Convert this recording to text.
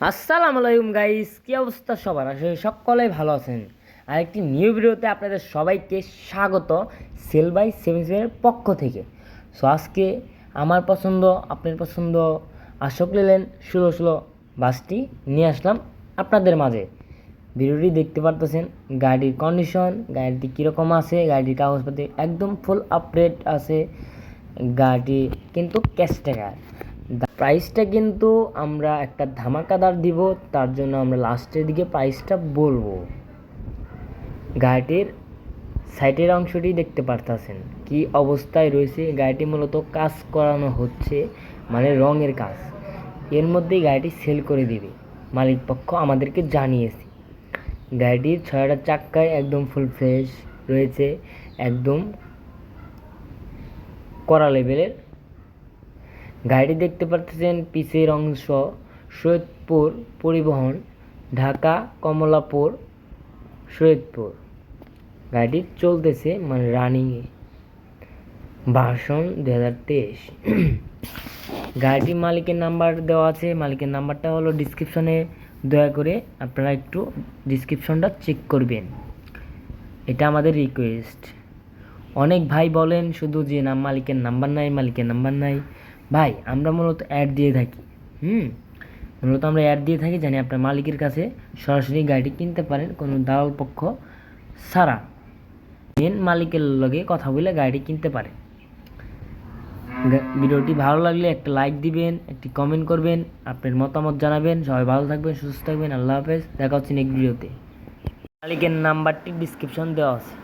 আসসালামু আলাইকুম গাইস কি অবস্থা সবার? আসলে সকলেই ভালো আছেন। আর একটি নিউ ভিডিওতে আপনাদের সবাইকে স্বাগত সেল বাই সেভেন পক্ষ থেকে। সো আজকে আমার পছন্দ, আপনার পছন্দ আশোক লেলেন ষোলো ষোলো বাসটি নিয়ে আসলাম আপনাদের মাঝে। ভিডিওটি দেখতে পারতেছেন গাড়ির কন্ডিশন গাড়িটি কীরকম আছে গাড়ির কাগজপাতি একদম ফুল আপডেট আছে, গাড়িটি কিন্তু ক্যাশ টাকার। প্রাইসটা কিন্তু আমরা একটা ধামাকাদার দিব, তার জন্য আমরা লাস্টের দিকে প্রাইসটা বলব। গাড়িটির সাইটের অংশটি দেখতে পারতেছেন। কি অবস্থায় রয়েছে? গাড়িটি মূলত কাজ করানো হচ্ছে মানে রঙের কাজ। এর মধ্যেই গাড়িটি সেল করে দিবে। মালিক পক্ষ আমাদেরকে জানিয়েছে। গাড়িটির ছয়টা চাক্কায় একদম ফুল ফ্রেশ রয়েছে, একদম কড়া লেভেলের গাড়িটি দেখতে পাচ্ছেন পিছের অংশ সৈয়দপুর পরিবহন, ঢাকা কমলাপুর সৈয়দপুর। গাড়িটি চলতেছে মানে রানিংয়ে ভার্সন দু হাজার তেইশ। গাড়িটির মালিকের নাম্বার দেওয়া আছে। মালিকের নাম্বারটা হলো ডিসক্রিপশনে দয়া করে আপনারা একটু ডিসক্রিপশনটা চেক করবেন। এটা আমাদের রিকোয়েস্ট অনেক ভাই বলেন শুধু যে নাম মালিকের নাম্বার নাই, মালিকের নাম্বার নাই। ভাই, আমরা মূলত অ্যাড দিয়ে থাকি, হুম? মূলত আমরা অ্যাড দিয়ে থাকি, জানি আপনার মালিকের কাছে সরাসরি গাড়িটি কিনতে পারেন কোনো দালাল পক্ষ ছাড়া। মেন মালিকের লগে কথা বলে গাড়িটি কিনতে পারেন। ভিডিওটি ভালো লাগলে একটা লাইক দিবেন, একটি কমেন্ট করবেন, আপনার মতামত জানাবেন। সবাই ভালো থাকবেন, সুস্থ থাকবেন, আল্লাহ হাফেজ। দেখা হচ্ছে নেক্সট ভিডিওতে মালিকের নাম্বারটি ডিসক্রিপশন দেওয়া আছে।